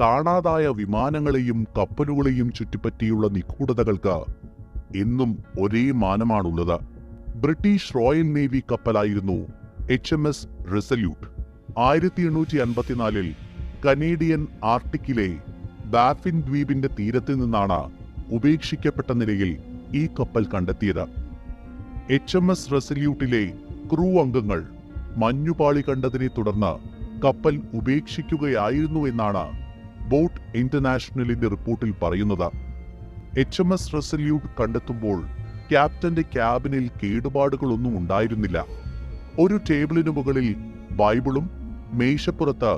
കാണാതായ വിമാനങ്ങളെയും കപ്പലുകളെയും ചുറ്റിപ്പറ്റിയുള്ള നിഗൂഢതകൾക്ക് എന്നും ഒരേ മാനമാണുള്ളത്. ബ്രിട്ടീഷ് റോയൽ നേവി കപ്പലായിരുന്നു എച്ച് എം എസ് റിസല്യൂട്ട്. ആയിരത്തി എണ്ണൂറ്റി അൻപത്തിനാലിൽ കനേഡിയൻ ആർട്ടിക്കിലെ ബാഫിൻ ദ്വീപിന്റെ തീരത്ത് നിന്നാണ് ഉപേക്ഷിക്കപ്പെട്ട നിലയിൽ ഈ കപ്പൽ കണ്ടെത്തിയത്. എച്ച് എം എസ് റെസല്യൂട്ടിലെ ക്രൂ അംഗങ്ങൾ മഞ്ഞുപാളി കണ്ടതിനെ തുടർന്ന് കപ്പൽ ഉപേക്ഷിക്കുകയായിരുന്നു എന്നാണ് ബോട്ട് ഇന്റർനാഷണലിന്റെ റിപ്പോർട്ടിൽ പറയുന്നത് എച്ച് എം എസ് റെസല്യൂട്ട് കണ്ടെത്തുമ്പോൾ ക്യാപ്റ്റന്റെ ക്യാബിനിൽ കേടുപാടുകളൊന്നും ഉണ്ടായിരുന്നില്ല. ഒരു ടേബിളിനു മുകളിൽ ബൈബിളും മേശപ്പുറത്ത്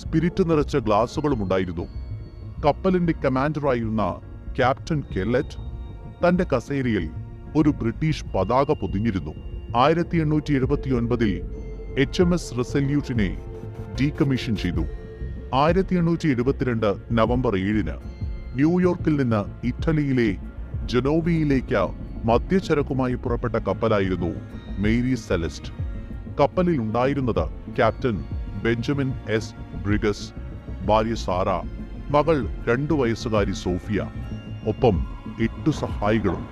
സ്പിരിറ്റ് നിറച്ച ഗ്ലാസുകളും ഉണ്ടായിരുന്നു. കപ്പലിന്റെ കമാൻഡറായിരുന്ന ക്യാപ്റ്റൻ കെല്ലറ്റ് തന്റെ കസേരയിൽ ഒരു ബ്രിട്ടീഷ് പതാക പൊതിഞ്ഞിരുന്നു. ആയിരത്തി എണ്ണൂറ്റി എഴുപത്തി ഒൻപതിൽ എച്ച് എം എസ് റെസല്യൂട്ടിനെ ഡീകമ്മീഷൻ ചെയ്തു. ആയിരത്തി എണ്ണൂറ്റി എഴുപത്തിരണ്ട് നവംബർ ഏഴിന് ന്യൂയോർക്കിൽ നിന്ന് ഇറ്റലിയിലെ ജനോബിയിലേക്ക് മദ്യച്ചരക്കുമായി പുറപ്പെട്ട കപ്പലായിരുന്നു മേരി സെലസ്റ്റ്. കപ്പലിൽ ഉണ്ടായിരുന്നത് ക്യാപ്റ്റൻ ബെഞ്ചമിൻ എസ്. ബ്രിഗസ് ഭാര്യ സാറ മകൾ രണ്ടു വയസ്സുകാരി സോഫിയ ഒപ്പം എട്ടു സഹായികളും.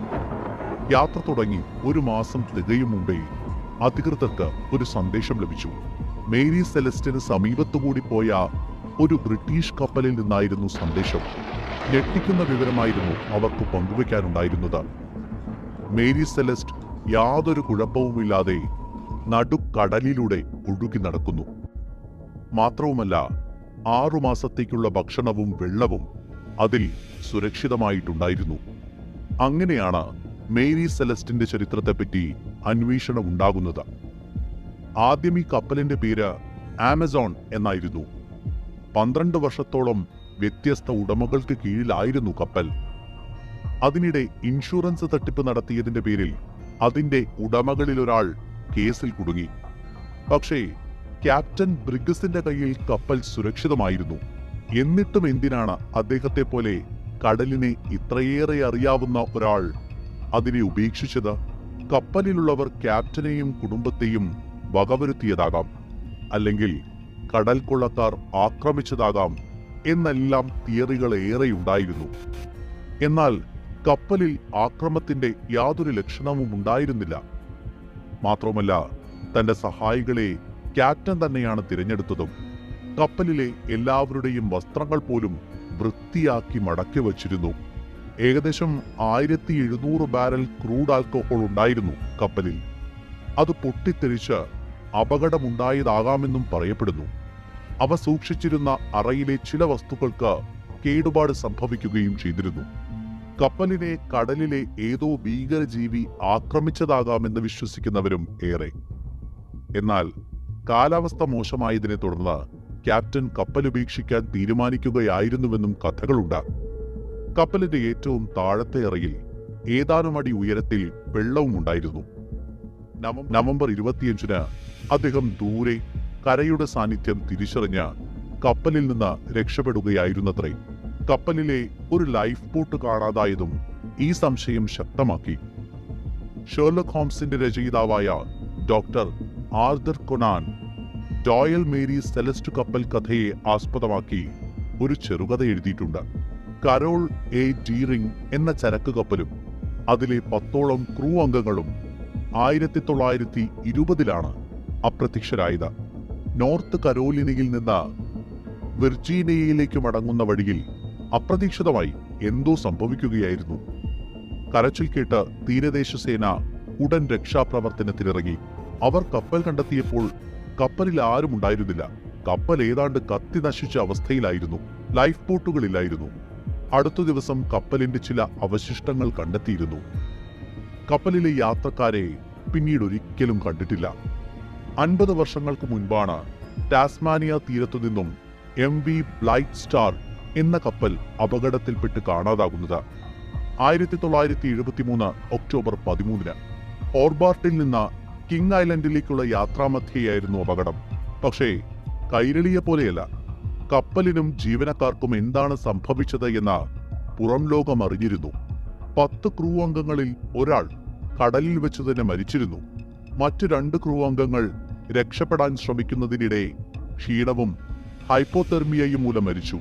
യാത്ര തുടങ്ങി ഒരു മാസം തികയും മുമ്പേ അധികൃതർക്ക് ഒരു സന്ദേശം ലഭിച്ചു. മേരി സെലസ്റ്റിന് സമീപത്തുകൂടി പോയ ഒരു ബ്രിട്ടീഷ് കപ്പലിൽ നിന്നായിരുന്നു സന്ദേശം. ഞെട്ടിക്കുന്ന വിവരമായിരുന്നു അവർക്ക് പങ്കുവെക്കാനുണ്ടായിരുന്നത്. മേരി സെലസ്റ്റ് യാതൊരു കുഴപ്പവുമില്ലാതെ നടുക്കടലിലൂടെ ഒഴുകി നടക്കുന്നു. മാത്രവുമല്ല ആറുമാസത്തേക്കുള്ള ഭക്ഷണവും വെള്ളവും അതിൽ സുരക്ഷിതമായിട്ടുണ്ടായിരുന്നു. അങ്ങനെയാണ് മേരി സെലസ്റ്റിന്റെ ചരിത്രത്തെപ്പറ്റി അന്വേഷണം ഉണ്ടാകുന്നത്. ആദ്യം ഈ കപ്പലിന്റെ പേര് ആമസോൺ എന്നായിരുന്നു. പന്ത്രണ്ട് വർഷത്തോളം വ്യത്യസ്ത ഉടമകൾക്ക് കീഴിലായിരുന്നു കപ്പൽ. അതിനിടെ ഇൻഷുറൻസ് തട്ടിപ്പ് നടത്തിയതിന്റെ പേരിൽ അതിന്റെ ഉടമകളിലൊരാൾ കേസിൽ കുടുങ്ങി. പക്ഷേ ക്യാപ്റ്റൻ ബ്രിഗസിന്റെ കയ്യിൽ കപ്പൽ സുരക്ഷിതമായിരുന്നു. എന്നിട്ടും എന്തിനാണ് അദ്ദേഹത്തെ പോലെ കടലിനെ ഇത്രയേറെ അറിയാവുന്ന ഒരാൾ അതിനെ ഉപേക്ഷിച്ചത്? കപ്പലിലുള്ളവർ ക്യാപ്റ്റനെയും കുടുംബത്തെയും വകവരുത്തിയതാകാം. അല്ലെങ്കിൽ കടൽ കൊള്ളക്കാർ ആക്രമിച്ചതാകാം എന്നെല്ലാം തിയറികൾ ഏറെയുണ്ടായിരുന്നു. എന്നാൽ കപ്പലിൽ ആക്രമത്തിന്റെ യാതൊരു ലക്ഷണവും ഉണ്ടായിരുന്നില്ല. മാത്രമല്ല തന്റെ സഹായികളെ ക്യാപ്റ്റൻ തന്നെയാണ് തിരഞ്ഞെടുത്തതും. കപ്പലിലെ എല്ലാവരുടെയും വസ്ത്രങ്ങൾ പോലും വൃത്തിയാക്കി മടക്കി വച്ചിരുന്നു. ഏകദേശം ആയിരത്തി എഴുന്നൂറ് ബാരൽ ക്രൂഡ് ആൽക്കഹോൾ ഉണ്ടായിരുന്നു കപ്പലിൽ. അത് പൊട്ടിത്തെറിച്ച് അപകടമുണ്ടായതാകാമെന്നും പറയപ്പെടുന്നു. അവ സൂക്ഷിച്ചിരുന്ന അറയിലെ ചില വസ്തുക്കൾക്ക് കേടുപാട് സംഭവിക്കുകയും ചെയ്തിരുന്നു. കപ്പലിനെ കടലിലെ ഏതോ ഭീകരജീവി ആക്രമിച്ചതാകാമെന്ന് വിശ്വസിക്കുന്നവരും ഏറെ. എന്നാൽ കാലാവസ്ഥ മോശമായതിനെ തുടർന്ന് ക്യാപ്റ്റൻ കപ്പൽ ഉപേക്ഷിക്കാൻ തീരുമാനിക്കുകയായിരുന്നുവെന്നും കഥകളുണ്ട്. കപ്പലിന്റെ ഏറ്റവും താഴത്തെ അറയിൽ ഏതാനും അടി ഉയരത്തിൽ വെള്ളവും ഉണ്ടായിരുന്നു നവം- നവംബർ ഇരുപത്തിയഞ്ചിന് അദ്ദേഹം ദൂരെ കരയുടെ സാന്നിധ്യം തിരിച്ചറിഞ്ഞ് കപ്പലിൽ നിന്ന് രക്ഷപ്പെടുകയായിരുന്നത്രേ. കപ്പലിലെ ഒരു ലൈഫ് ബോട്ട് കാണാതായതും ഈ സംശയം ശക്തമാക്കി. ഷേർലക് ഹോംസിന്റെ രചയിതാവായ doctor Arthur Conan Doyle Mary Celeste കപ്പൽ കഥയെ ആസ്പദമാക്കി ഒരു ചെറുകഥ എഴുതിയിട്ടുണ്ട്. കരോൾ എ ഡീറിംഗ് എന്ന ചരക്ക് കപ്പലും അതിലെ പത്തോളം ക്രൂ അംഗങ്ങളും ആയിരത്തി തൊള്ളായിരത്തി ഇരുപതിലാണ് അപ്രത്യക്ഷരായത്. നോർത്ത് കരോലിനയിൽ നിന്ന് വിർജീനിയയിലേക്ക് മടങ്ങുന്ന വഴിയിൽ അപ്രതീക്ഷിതമായി എന്തോ സംഭവിക്കുകയായിരുന്നു. കരച്ചിൽ കേട്ട് തീരദേശ സേന ഉടൻ രക്ഷാപ്രവർത്തനത്തിനിറങ്ങി. അവർ കപ്പൽ കണ്ടെത്തിയപ്പോൾ കപ്പലിൽ ആരും ഉണ്ടായിരുന്നില്ല. കപ്പൽ ഏതാണ്ട് കത്തി നശിച്ച അവസ്ഥയിലായിരുന്നു. ലൈഫ് ബോട്ടുകളില്ലായിരുന്നു അടുത്ത ദിവസം കപ്പലിന്റെ ചില അവശിഷ്ടങ്ങൾ കണ്ടെത്തിയിരുന്നു. കപ്പലിലെ യാത്രക്കാരെ പിന്നീട് ഒരിക്കലും കണ്ടിട്ടില്ല. അൻപത് വർഷങ്ങൾക്ക് മുൻപാണ് ടാസ്മാനിയ തീരത്തു നിന്നും എം വി ബ്ലൈറ്റ് സ്റ്റാർ എന്ന കപ്പൽ അപകടത്തിൽപ്പെട്ട് കാണാതാകുന്നത്. ആയിരത്തി തൊള്ളായിരത്തി എഴുപത്തി മൂന്ന് ഒക്ടോബർ പതിമൂന്നിന് ഓർബാർട്ടിൽ നിന്ന് കിങ് ഐലൻഡിലേക്കുള്ള യാത്രാമധ്യയായിരുന്നു അപകടം. പക്ഷേ കൈരളിയെ പോലെയല്ല. കപ്പലിനും ജീവനക്കാർക്കും എന്താണ് സംഭവിച്ചത് എന്ന് പുറം ലോകം അറിഞ്ഞിരുന്നു. പത്ത് ക്രൂ അംഗങ്ങളിൽ ഒരാൾ കടലിൽ വെച്ച് തന്നെ മരിച്ചിരുന്നു. മറ്റു രണ്ട് ക്രൂ അംഗങ്ങൾ രക്ഷപ്പെടാൻ ശ്രമിക്കുന്നതിനിടെ ക്ഷീണവും ഹൈപ്പോതെർമിയയും മൂലം മരിച്ചു.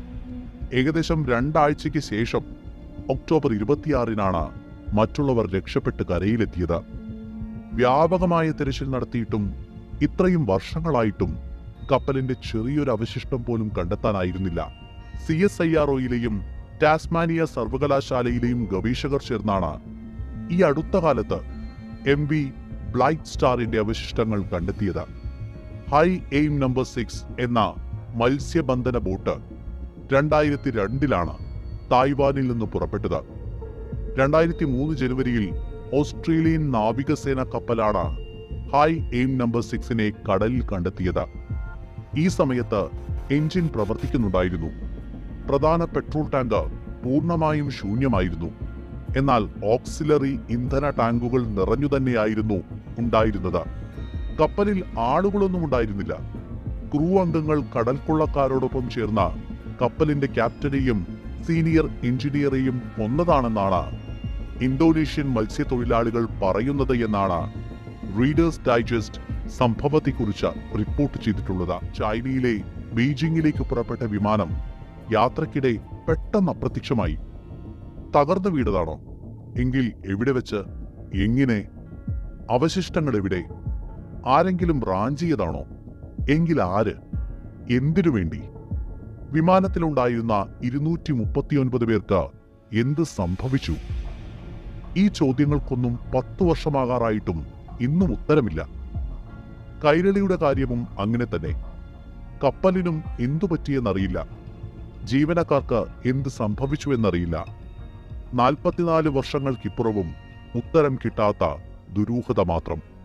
ഏകദേശം രണ്ടാഴ്ചയ്ക്ക് ശേഷം ഒക്ടോബർ ഇരുപത്തിയാറിനാണ് മറ്റുള്ളവർ രക്ഷപ്പെട്ട് കരയിലെത്തിയത്. വ്യാപകമായ തിരച്ചിൽ നടത്തിയിട്ടും ഇത്രയും വർഷങ്ങളായിട്ടും കപ്പലിന്റെ ചെറിയൊരു അവശിഷ്ടം പോലും കണ്ടെത്താനായിരുന്നില്ല. സി എസ് ഐ ആർ ഒയിലെയും ടാസ്മാനിയ സർവകലാശാലയിലെയും ഗവേഷകർ ചേർന്നാണ് ഈ അടുത്ത കാലത്ത് എം വി ബ്ലൈറ്റ് സ്റ്റാറിന്റെ അവശിഷ്ടങ്ങൾ കണ്ടെത്തിയത്. ഹൈ എയിം നമ്പർ സിക്സ് എന്ന മത്സ്യബന്ധന ബോട്ട് രണ്ടായിരത്തി രണ്ടിലാണ് തായ്വാനിൽ നിന്ന് പുറപ്പെട്ടത്. രണ്ടായിരത്തി മൂന്ന് ജനുവരിയിൽ ഓസ്ട്രേലിയൻ നാവികസേന കപ്പലാണ് ഹൈ എയിം നമ്പർ സിക്സിനെ കടലിൽ കണ്ടെത്തിയത്. ഈ സമയത്ത് എഞ്ചിൻ പ്രവർത്തിക്കുന്നുണ്ടായിരുന്നു. പ്രധാന പെട്രോൾ ടാങ്ക് പൂർണമായും ശൂന്യമായിരുന്നു. എന്നാൽ ഓക്സിലറി ഇന്ധന ടാങ്കുകൾ നിറഞ്ഞു തന്നെയായിരുന്നു ഉണ്ടായിരുന്നത്. കപ്പലിൽ ആളുകളൊന്നും ഉണ്ടായിരുന്നില്ല. ക്രൂ അംഗങ്ങൾ കടൽക്കൊള്ളക്കാരോടൊപ്പം ചേർന്ന കപ്പലിന്റെ ക്യാപ്റ്റനെയും സീനിയർ എഞ്ചിനീയറെയും കൊന്നതാണെന്നാണ് ഇന്തോനേഷ്യൻ മത്സ്യത്തൊഴിലാളികൾ പറയുന്നത് എന്നാണ് റീഡേഴ്സ് ഡൈജസ്റ്റ് സംഭവത്തെക്കുറിച്ച് റിപ്പോർട്ട് ചെയ്തിട്ടുള്ളത്. ചൈനയിലെ ബീജിംഗിലേക്ക് പുറപ്പെട്ട വിമാനം യാത്രക്കിടെ പെട്ടെന്ന് അപ്രത്യക്ഷമായി. തകർന്നു വീണതാണോ? എങ്കിൽ എവിടെ വെച്ച്? എങ്ങനെ? അവശിഷ്ടങ്ങൾ എവിടെ ആരെങ്കിലും റാഞ്ചിയതാണോ എങ്കിൽ ആര്? എന്തിനു വേണ്ടി? വിമാനത്തിലുണ്ടായിരുന്ന ഇരുന്നൂറ്റി മുപ്പത്തിയൊൻപത് പേർക്ക് എന്ത് സംഭവിച്ചു? ഈ ചോദ്യങ്ങൾക്കൊന്നും പത്തു വർഷമാകാറായിട്ടും ഇന്നും ഉത്തരമില്ല. കൈരളിയുടെ കാര്യവും അങ്ങനെ തന്നെ. കപ്പലിനും എന്തു പറ്റിയെന്നറിയില്ല. ജീവനക്കാർക്ക് എന്ത് സംഭവിച്ചു എന്നറിയില്ല. നാൽപ്പത്തിനാല് വർഷങ്ങൾക്കിപ്പുറവും ഉത്തരം കിട്ടാത്ത ദുരൂഹത മാത്രം.